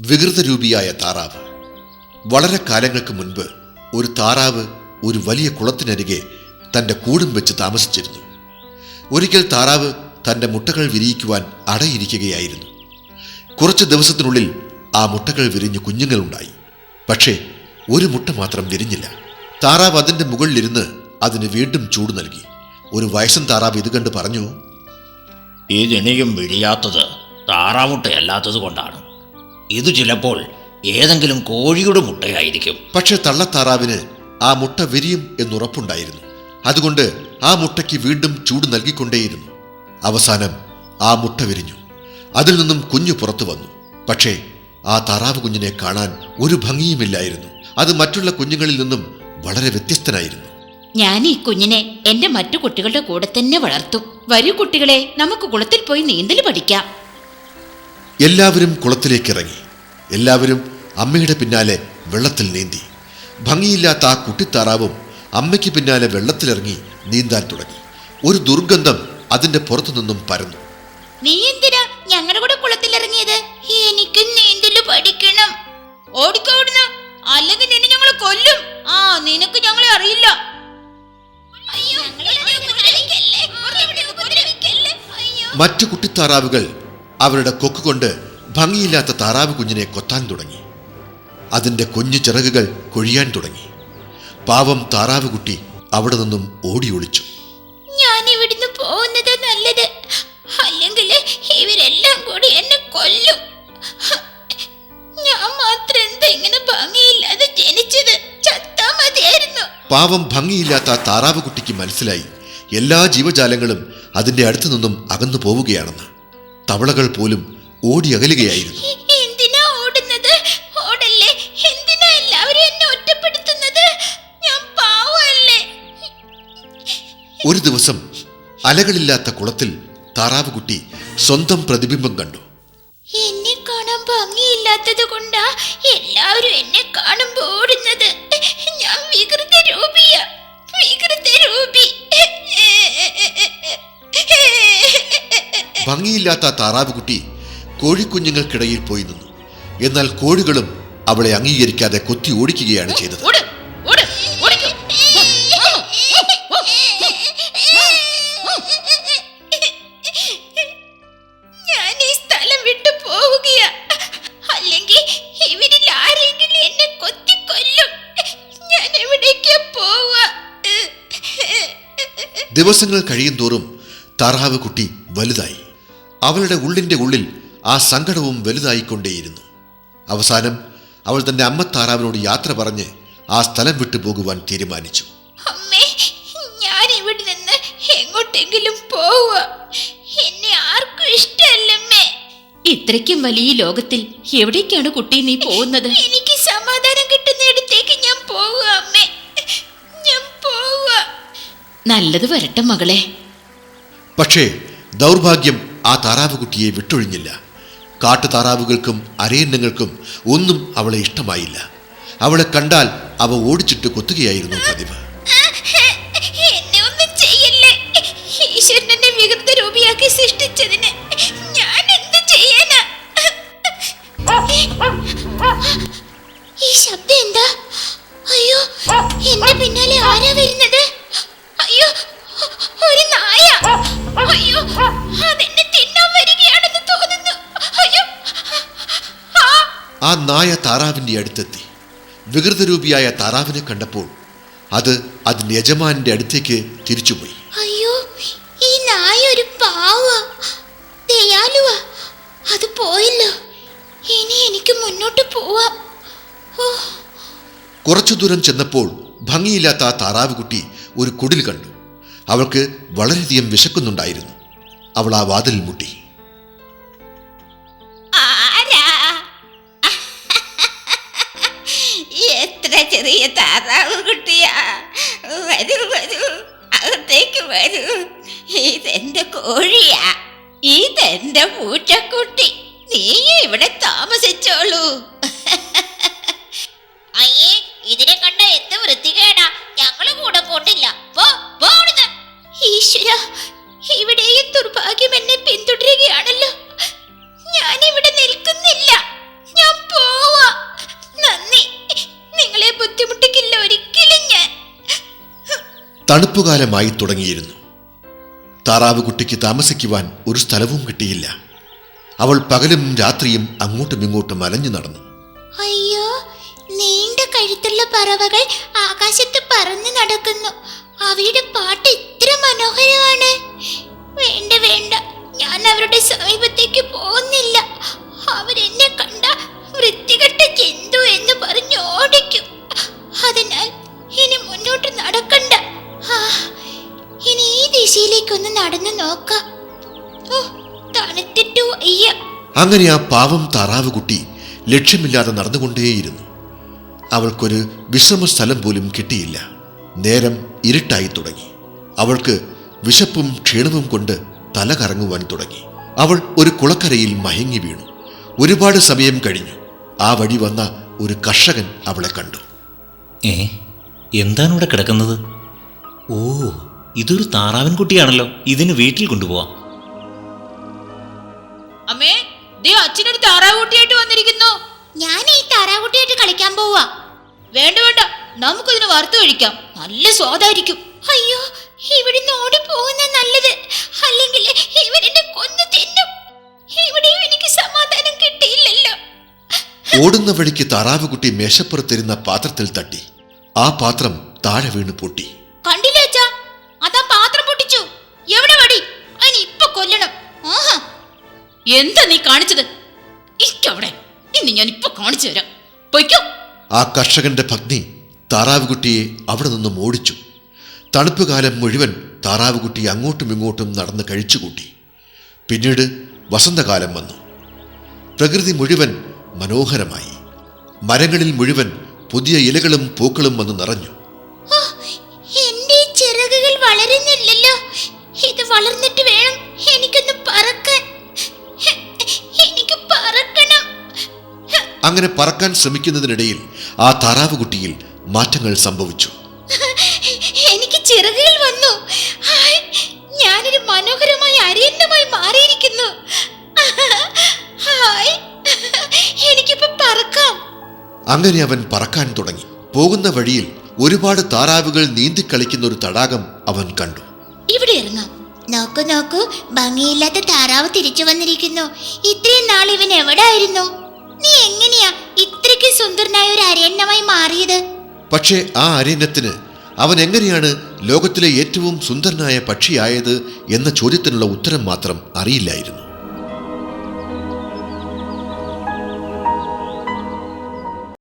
വികൃതരൂപിയായ താറാവ്. വളരെ കാലങ്ങൾക്ക് മുൻപ് ഒരു താറാവ് ഒരു വലിയ കുളത്തിനരികെ തന്റെ കൂടും വെച്ച് താമസിച്ചിരുന്നു. ഒരിക്കൽ താറാവ് തന്റെ മുട്ടകൾ വിരിയിക്കുവാൻ അടയിരിക്കുകയായിരുന്നു. കുറച്ച് ദിവസത്തിനുള്ളിൽ ആ മുട്ടകൾ വിരിഞ്ഞ് കുഞ്ഞുങ്ങളുണ്ടായി. പക്ഷേ ഒരു മുട്ട മാത്രം വിരിഞ്ഞില്ല. താറാവ് അതിന്റെ മുകളിലിരുന്ന് അതിന് വീണ്ടും ചൂട് നൽകി. ഒരു വയസ്സൻ താറാവ് ഇത് കണ്ട് പറഞ്ഞു ഇതിനെയും വിരിയാത്തത് താറാമുട്ടയല്ലാത്തത് കൊണ്ടാണ്. ഇത് ചിലപ്പോൾ ഏതെങ്കിലും കോഴിയുടെ മുട്ടയായിരിക്കും. പക്ഷെ തള്ളത്താറാവിന് ആ മുട്ട വിരിയും എന്നുറപ്പുണ്ടായിരുന്നു. അതുകൊണ്ട് ആ മുട്ടയ്ക്ക് വീണ്ടും ചൂട് നൽകിക്കൊണ്ടേയിരുന്നു. അവസാനം ആ മുട്ട വിരിഞ്ഞു. അതിൽ നിന്നും കുഞ്ഞു പുറത്തു വന്നു. പക്ഷേ ആ താറാവ് കുഞ്ഞിനെ കാണാൻ ഒരു ഭംഗിയുമില്ലായിരുന്നു. അത് മറ്റുള്ള കുഞ്ഞുങ്ങളിൽ നിന്നും വളരെ വ്യത്യസ്തനായിരുന്നു. ഞാൻ ഈ കുഞ്ഞിനെ എന്റെ മറ്റു കുട്ടികളുടെ കൂടെ തന്നെ വളർത്തും. വരൂ കുട്ടികളെ നമുക്ക് കുളത്തിൽ പോയി നീന്തൽ പഠിക്കാം. എല്ലാവരും കുളത്തിലേക്ക് ഇറങ്ങി എല്ലാവരും അമ്മയുടെ പിന്നാലെ വെള്ളത്തിൽ നീന്തി. ഭംഗിയില്ലാത്ത ആ കുട്ടിത്താറാവും അമ്മയ്ക്ക് പിന്നാലെ വെള്ളത്തിലിറങ്ങി നീന്താൻ തുടങ്ങി. ഒരു ദുർഗന്ധം അതിന്റെ പുറത്തു നിന്നും പരന്നു. നീ എന്തിനാ ഞങ്ങളുടെ കൂടെ കുളത്തിൽ ഇറങ്ങിയത് എനിക്ക് നീന്തൽ പഠിക്കണം. ഓടിക്കോടുന്നു അല്ലെങ്കിൽ നിന്നെ ഞങ്ങൾ കൊല്ലും. ആ നിനക്ക് ഞങ്ങളെ അറിയില്ല. മറ്റു കുട്ടിത്താറാവുകൾ അവരുടെ കൊക്കുകൊണ്ട് ഭംഗിയില്ലാത്ത താറാവ് കുഞ്ഞിനെ കൊത്താൻ തുടങ്ങി. അതിന്റെ കുഞ്ഞു ചിറകുകൾ കൊഴിയാൻ തുടങ്ങി. പാവം താറാവ് കുട്ടി അവിടെ നിന്നും ഓടി ഒളിച്ചു. ഞാൻ ഇവിടുന്ന് പോകുന്നത് നല്ലത്. അല്ലെങ്കിൽ ഇവരെല്ലാം കൂടി എന്നെ കൊല്ലും. ഞാൻ മാത്രം എന്താ ഇങ്ങനെ ഭംഗിയില്ലാതെ ജനിച്ചത്? ചത്താ മതിയായിരുന്നു. പാവം ഭംഗിയില്ലാത്ത താറാവ് കുട്ടിക്ക് മനസ്സിലായി. എല്ലാ ജീവജാലങ്ങളും അതിന്റെ അടുത്തു നിന്നും അകന്നു പോവുകയാണെന്ന്. തവളകൾ പോലും ഓടിയകലുകയായിരുന്നു ഒരു ദിവസം അലകളില്ലാത്ത കുളത്തിൽ താറാവ് കുട്ടി സ്വന്തം പ്രതിബിംബം കണ്ടു. എന്നെ കാണാൻ ഭംഗിയില്ലാത്തത് കൊണ്ടാ എല്ലാവരും എന്നെ കാണുമ്പോ ഓടുന്നത്. ഭംഗിയില്ലാത്ത താറാവ് കുട്ടി കോഴിക്കുഞ്ഞുങ്ങൾക്കിടയിൽ പോയി നിന്നു. എന്നാൽ കോഴികളും അവളെ അംഗീകരിക്കാതെ കൊത്തി ഓടിക്കുകയാണ് ചെയ്തത്. ദിവസങ്ങൾ കഴിയും തോറും താറാവ് കുട്ടി വലുതായി. അവളുടെ ഉള്ളിന്റെ ഉള്ളിൽ ആ സങ്കടവും വലുതായിക്കൊണ്ടേയിരുന്നു. അവസാനം അവൾ തന്റെ അമ്മ താറാവിനോട് യാത്ര പറഞ്ഞ് ആ സ്ഥലം വിട്ടു പോകുവാൻ തീരുമാനിച്ചു. അമ്മേ ഞാൻ ഇവിടെ നിന്ന് എങ്ങോട്ടെങ്കിലും പോവുക. എന്നെ ആർക്കും ഇഷ്ടമല്ലമ്മേ. ഇത്രയ്ക്കും വലിയ ലോകത്തിൽ എവിടേക്കാണ് കുട്ടി നീ പോകുന്നത്? എനിക്ക് സമാധാനം കിട്ടുന്നിടത്തേക്ക് ഞാൻ പോവുക അമ്മേ. ഞാൻ പോവുക. നല്ലത് വരട്ടെ മകളെ. പക്ഷേ ദൗർഭാഗ്യം ആ താറാവ് കുട്ടിയെ വിട്ടൊഴിഞ്ഞില്ല. കാട്ടുതാറാവുകൾക്കും അരയന്നങ്ങൾക്കും ഒന്നും അവളെ ഇഷ്ടമായില്ല. അവളെ കണ്ടാൽ അവ ഓടിച്ചിട്ട് കൊത്തുകയായിരുന്നു പതിവ് ഞാൻ എന്ത് ഈ ശബ്ദം ആ നായ താറാവിന്റെ അടുത്തെത്തി. വികൃതരൂപിയായ താറാവിനെ കണ്ടപ്പോൾ അത് അതിന്റെ യജമാനന്റെ അടുത്തേക്ക് തിരിച്ചുപോയി. അയ്യോ ഈ നായ ഒരു ദയാലുവ. അത് പോയല്ലോ. ഇനി എനിക്ക് മുന്നോട്ട് പോവാം. കുറച്ചു ദൂരം ചെന്നപ്പോൾ ഭംഗിയില്ലാത്ത ആ താറാവ് കുട്ടി ഒരു കുടിൽ കണ്ടു. അവൾക്ക് വളരെയധികം വിശക്കുന്നുണ്ടായിരുന്നു. അവൾ ആ വാതിലിൽ മുട്ടി. എത്ര ചെറിയ താറാവ് കുട്ടിയാ. വരൂ വരൂ അകത്തേക്ക് വരൂ. ഇതെന്റെ കോഴിയാ. ഇതെന്റെ പൂച്ചക്കുട്ടി. നീ ഇവിടെ താമസിച്ചോളൂ. തണുപ്പുകാലമായി തുടങ്ങിയിരുന്നു. താറാവ് കുട്ടിക്ക് താമസിക്കുവാൻ ഒരു സ്ഥലവും കിട്ടിയില്ല. അവൾ പകലും രാത്രിയും അങ്ങോട്ടും ഇങ്ങോട്ടും അലഞ്ഞു നടന്നു. അയ്യോ നീണ്ട കഴുത്തുള്ള പറവകൾ ആകാശത്ത് പറന്നു നടക്കുന്നു. അവയുടെ പാട്ട് ഇത്ര മനോഹരമാണ്. വേണ്ട വേണ്ട. ഞാൻ അവരുടെ സമീപത്തേക്ക് പോകുന്നില്ല. അവരെന്നെ കണ്ട വൃത്തികെട്ട ജന്തു നടന്നു നോക്ക. തണുത്തിട്ടു അങ്ങനെ ആ പാവം താറാവ് കുട്ടി ലക്ഷ്യമില്ലാതെ നടന്നുകൊണ്ടേയിരുന്നു. അവൾക്കൊരു വിശ്രമ സ്ഥലം പോലും കിട്ടിയില്ല. നേരം ഇരുട്ടായി തുടങ്ങി. അവൾക്ക് വിശപ്പും ക്ഷീണവും കൊണ്ട് തല കറങ്ങുവാൻ തുടങ്ങി. അവൾ ഒരു കുളക്കരയിൽ മയങ്ങി വീണു. ഒരുപാട് സമയം കഴിഞ്ഞു. ആ വഴി വന്ന ഒരു കർഷകൻ അവളെ കണ്ടു. ഏ എന്താണ് ഇവിടെ കിടക്കുന്നത്? ഓ ഇതൊരു താറാവൻ കുട്ടിയാണല്ലോ ഇതിന് വീട്ടിൽ കൊണ്ടുപോവാം. അമ്മേ ദേ അച്ഛനൊരു താറാവുട്ടിയായിട്ട് വന്നിരിക്കുന്നു. ഞാൻ ഈ താറാവുട്ടിയായിട്ട് കളിക്കാൻ പോവാ. വേണ്ട വേണ്ട. നമുക്കിതിന് വറുത്ത് കഴിക്കാം. നല്ല സ്വാദായിരിക്കും. അയ്യോ ഇവിടുന്ന് ഓടി പോകുന്ന നല്ലത്. അല്ലെങ്കിൽ ഇവരെന്നെ കൊന്നു തിന്നും. ഇവിടെയും എനിക്ക് സമാധാനം കിട്ടിയില്ലല്ലോ. ഓടുന്ന വഴിക്ക് താറാവ് കുട്ടി മേശപ്പുറത്തിരുന്ന പാത്രത്തിൽ തട്ടി. ആ പാത്രം താഴെ വീണ് പൊട്ടി. എന്താ നീ കാണിച്ചത്? ഇക്കവിടെ ഇനി ഞാൻ ഇപ്പൊ കാണിച്ചു തരാം. പൊയ്ക്കോ. ആ കർഷകന്റെ ഭഗ്നി താറാവുകുട്ടിയെ അവിടെ നിന്നും ഓടിച്ചു. തണുപ്പുകാലം മുഴുവൻ താറാവുകുട്ടി അങ്ങോട്ടും ഇങ്ങോട്ടും നടന്ന് കഴിച്ചുകൂട്ടി. പിന്നീട് വസന്തകാലം വന്നു. പ്രകൃതി മുഴുവൻ മനോഹരമായി. മരങ്ങളിൽ മുഴുവൻ പുതിയ ഇലകളും പൂക്കളും വന്ന് നിറഞ്ഞു. അങ്ങനെ പറക്കാൻ ശ്രമിക്കുന്നതിനിടയിൽ ആ താറാവ് കുട്ടിയിൽ മാറ്റങ്ങൾ സംഭവിച്ചു. എനിക്ക് ചിറകുകൾ വന്നു. ഞാനൊരു മനോഹരമായ അരയന്നമായി മാറിയിരിക്കുന്നു. എനിക്കിപ്പോ പറക്കാം. അങ്ങനെ അവൻ പറക്കാൻ തുടങ്ങി. പോകുന്ന വഴിയിൽ ഒരുപാട് താറാവുകൾ നീന്തി കളിക്കുന്ന ഒരു തടാകം അവൻ കണ്ടു. ഇവിടെ ഇറങ്ങാം. നോക്കൂ നോക്കൂ ഭംഗിയില്ലാത്ത താറാവ് തിരിച്ചു വന്നിരിക്കുന്നു. ഇത്രയും നാൾ ഇവൻ എവിടെ ആയിരുന്നു നീ എങ്ങനെയാ ഇത്രയ്ക്ക് സുന്ദരനായ ഒരു അരയന്നമായി മാറിയത്? പക്ഷേ ആ അരണ്യത്തിന് അവൻ എങ്ങനെയാണ് ലോകത്തിലെ ഏറ്റവും സുന്ദരനായ പക്ഷിയായത് എന്ന ചോദ്യത്തിനുള്ള ഉത്തരം മാത്രം അറിയില്ലായിരുന്നു.